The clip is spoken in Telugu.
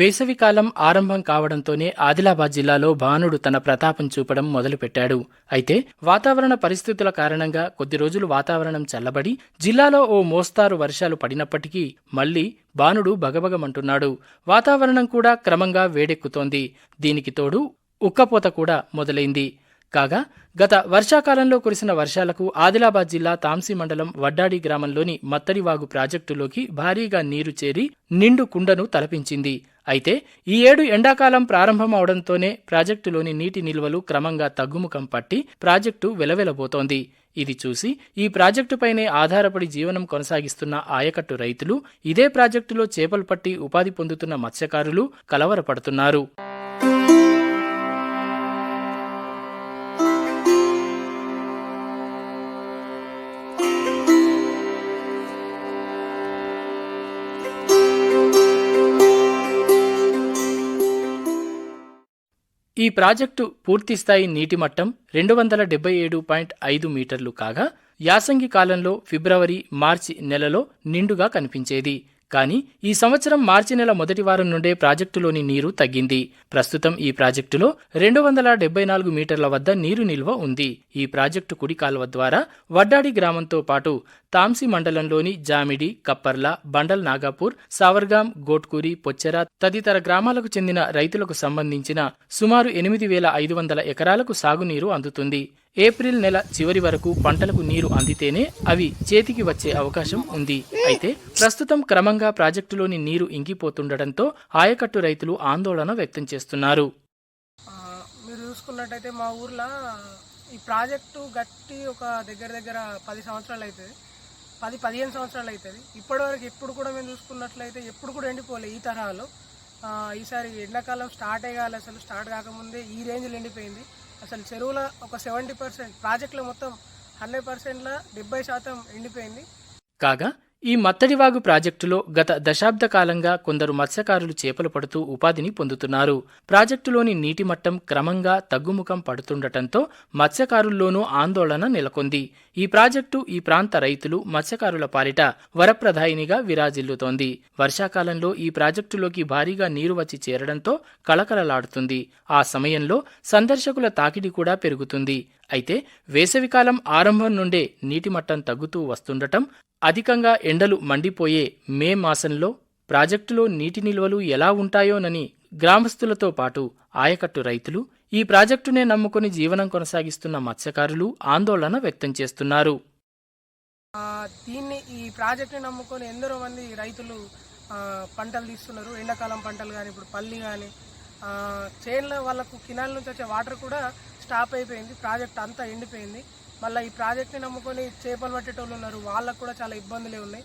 వేసవికాలం ఆరంభం కావడంతోనే ఆదిలాబాద్ జిల్లాలో భానుడు తన ప్రతాపం చూపడం మొదలుపెట్టాడు. అయితే వాతావరణ పరిస్థితుల కారణంగా కొద్ది రోజులు వాతావరణం చల్లబడి జిల్లాలో ఓ మోస్తారు వర్షాలు పడినప్పటికీ మళ్ళీ భానుడు బగబగమంటున్నాడు వాతావరణం కూడా క్రమంగా వేడెక్కుతోంది. దీనికి తోడు ఉక్కపోత కూడా మొదలైంది. కాగా గత వర్షాకాలంలో కురిసిన వర్షాలకు ఆదిలాబాద్ జిల్లా తాంసీ మండలం వడ్డాడి గ్రామంలోని మత్తడివాగు ప్రాజెక్టులోకి భారీగా నీరు చేరి నిండు కుండను తలపించింది. అయితే ఈ ఏడు ఎండాకాలం ప్రారంభం అవడంతోనే ప్రాజెక్టులోని నీటి నిల్వలు క్రమంగా తగ్గుముఖం పట్టి ప్రాజెక్టు వెలవెలబోతోంది. ఇది చూసి ఈ ప్రాజెక్టుపైనే ఆధారపడి జీవనం కొనసాగిస్తున్న ఆయకట్టు రైతులు ఇదే ప్రాజెక్టులో చేపలు పట్టి ఉపాధి పొందుతున్న మత్స్యకారులు కలవరపడుతున్నారు. ఈ ప్రాజెక్టు పూర్తిస్థాయి నీటి మట్టం రెండు వందల డెబ్బై ఏడు పాయింట్ ఐదు మీటర్లు కాగా యాసంగి కాలంలో ఫిబ్రవరి మార్చి నెలలో నిండుగా కనిపించేది. కానీ ఈ సంవత్సరం మార్చి నెల మొదటి వారం నుండే ప్రాజెక్టులోని నీరు తగ్గింది. ప్రస్తుతం ఈ ప్రాజెక్టులో రెండు వందల డెబ్బై నాలుగు మీటర్ల వద్ద నీరు నిల్వ ఉంది. ఈ ప్రాజెక్టు కుడి కాలువ ద్వారా వడ్డాడి గ్రామంతో పాటు తాంసి మండలంలోని జామిడి కప్పర్ల బండల్ నాగాపూర్ సావర్గాం గోట్కూరి పొచ్చెర తదితర గ్రామాలకు చెందిన రైతులకు సంబంధించిన సుమారు ఎనిమిది వేల ఐదు వందల ఎకరాలకు సాగునీరు అందుతుంది. ఏప్రిల్ నెల చివరి వరకు పంటలకు నీరు అందితేనే అవి చేతికి వచ్చే అవకాశం ఉంది. అయితే ప్రస్తుతం క్రమంగా ప్రాజెక్టులోని నీరు ఇంకిపోతుండటంతో ఆయకట్టు రైతులు ఆందోళన వ్యక్తం చేస్తున్నారు. మీరు చూసుకున్నట్టయితే మా ఊర్లో ఈ ప్రాజెక్టు గట్టి ఒక దగ్గర దగ్గర పది సంవత్సరాలు అవుతుంది పది పదిహేను సంవత్సరాలు అవుతుంది ఇప్పటివరకు ఎప్పుడు కూడా మేము చూసుకున్నట్లయితే ఎప్పుడు కూడా ఎండిపోలే ఈ తరహాలో ఈసారి ఎండాకాలం స్టార్ట్ అయ్యాలి అసలు. స్టార్ట్ కాకముందే ఈ రేంజ్లో ఎండిపోయింది. అసలు చెరువులో ఒక సెవెంటీ పర్సెంట్ ప్రాజెక్టులో మొత్తం హండ్రెడ్ పర్సెంట్లో డెబ్బై శాతం ఎండిపోయింది. కాగా ఈ మత్తడివాగు ప్రాజెక్టులో గత దశాబ్ద కాలంగా కొందరు మత్స్యకారులు చేపలు పడుతూ ఉపాధిని పొందుతున్నారు. ప్రాజెక్టులోని నీటి మట్టం క్రమంగా తగ్గుముఖం పడుతుండటంతో మత్స్యకారుల్లోనూ ఆందోళన నెలకొంది. ఈ ప్రాజెక్టు ఈ ప్రాంత రైతులు మత్స్యకారుల పాలిట వరప్రధాయినిగా విరాజిల్లుతోంది. వర్షాకాలంలో ఈ ప్రాజెక్టులోకి భారీగా నీరు వచ్చి చేరడంతో కళకళలాడుతుంది. ఆ సమయంలో సందర్శకుల తాకిడి కూడా పెరుగుతుంది. అయితే వేసవికాలం ఆరంభం నుండే నీటి మట్టం తగ్గుతూ వస్తుండటం అధికంగా ఎండలు మండిపోయే మే మాసంలో ప్రాజెక్టులో నీటి నిల్వలు ఎలా ఉంటాయోనని గ్రామస్తులతో పాటు ఆయకట్టు రైతులు ఈ ప్రాజెక్టునే నమ్ముకుని జీవనం కొనసాగిస్తున్న మత్స్యకారులు ఆందోళన వ్యక్తం చేస్తున్నారు. దీన్ని ఈ ప్రాజెక్టుని నమ్ముకొని ఎందరో మంది రైతులు పంటలు తీస్తున్నారు. ఎండాకాలం పంటలు కానీ ఇప్పుడు పల్లి కానీ చేన్ల వాళ్ళకు కినాల నుంచి వచ్చే వాటర్ కూడా స్టాప్ అయిపోయింది ప్రాజెక్ట్ అంతా ఎండిపోయింది. మళ్ళీ ఈ ప్రాజెక్ట్ని నమ్ముకొని చేపలు పట్టేటోళ్ళు ఉన్నారు వాళ్ళకు కూడా చాలా ఇబ్బందులే ఉన్నాయి.